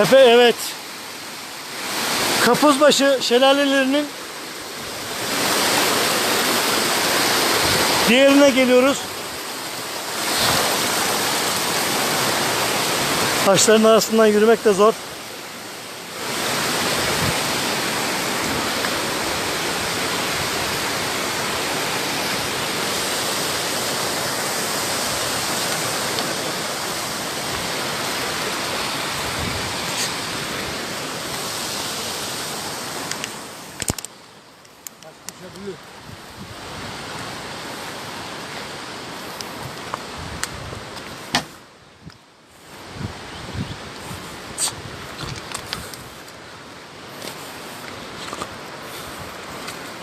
Efe evet. Kapuzbaşı şelalelerinin diğerine geliyoruz. Taşların arasından yürümek de zor.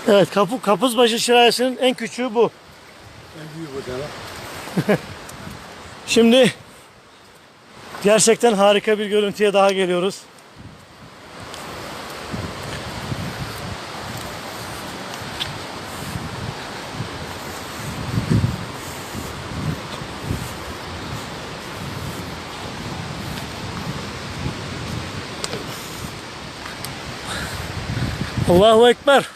Evet kapı, Kapuzbaşı şelalesinin en küçüğü bu. En büyük o da. Şimdi gerçekten harika bir görüntüye daha geliyoruz. Allahu Ekber.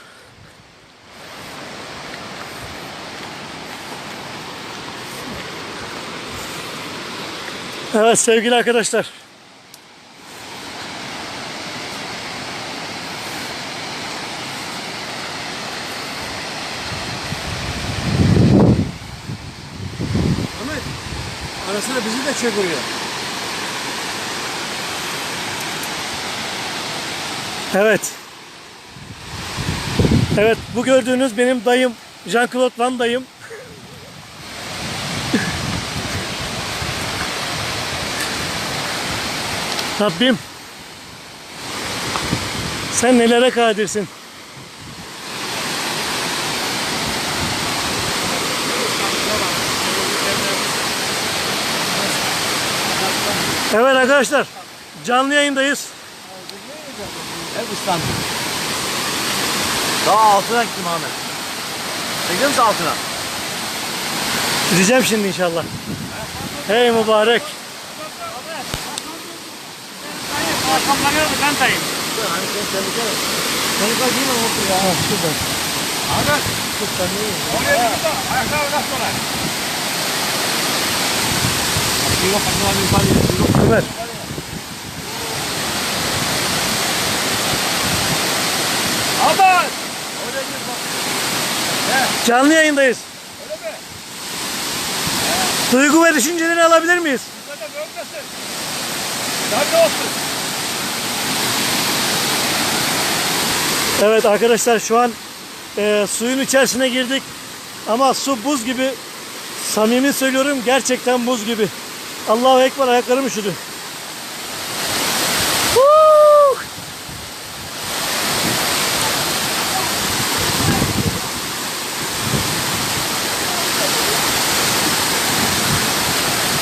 Evet sevgili arkadaşlar. Ahmet arasına bizi de çek oraya. Evet. Evet bu gördüğünüz benim dayım Jean-Claude Van dayım. Rabbim sen nelere kadirsin. Evet arkadaşlar canlı yayındayız. Hep ıslandı. Daha altına gittim Ahmet. Gidiyor musun altına? Gideceğim şimdi inşallah. Hey mübarek. ben dayım. Hani sen tehlikeli. Tehlikeli değil mi Umut'u ya? Şuradan. Ahmet. Oraya git de ayakları nasıl olay? Ömer. Ahmet! Canlı yayındayız. Öyle mi? Duygu ve düşüncelerini alabilir miyiz? Evet arkadaşlar şu an e, suyun içerisine girdik. Ama su buz gibi. Samimi söylüyorum gerçekten buz gibi. Allahu Ekber ayaklarım üşüdü.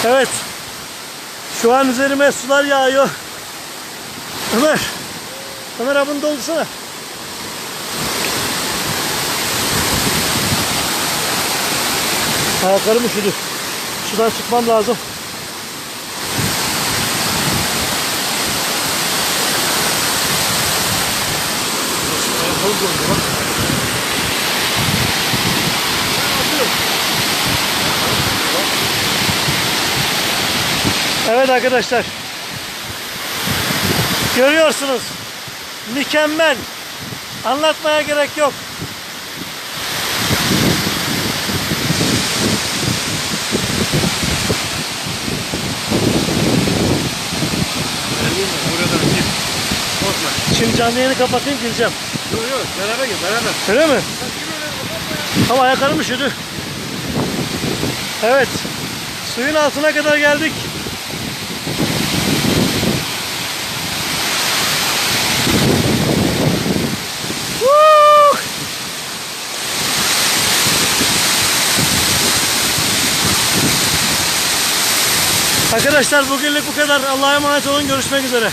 Evet. Şu an üzerime sular yağıyor. Ömer. Ömer abını doldursana. Ayaklarım üşüdü. Sudan çıkmam lazım. Ayakkabı dondu Evet arkadaşlar. Görüyorsunuz. Mükemmel. Anlatmaya gerek yok. Şimdi canlı yayını kapatayım gireceğim. Yok yok beraber gel beraber. Öyle mi? Ama ayaklarım üşüdü. Evet. Suyun altına kadar geldik. Arkadaşlar bugünlük bu kadar. Allah'a emanet olun. Görüşmek üzere.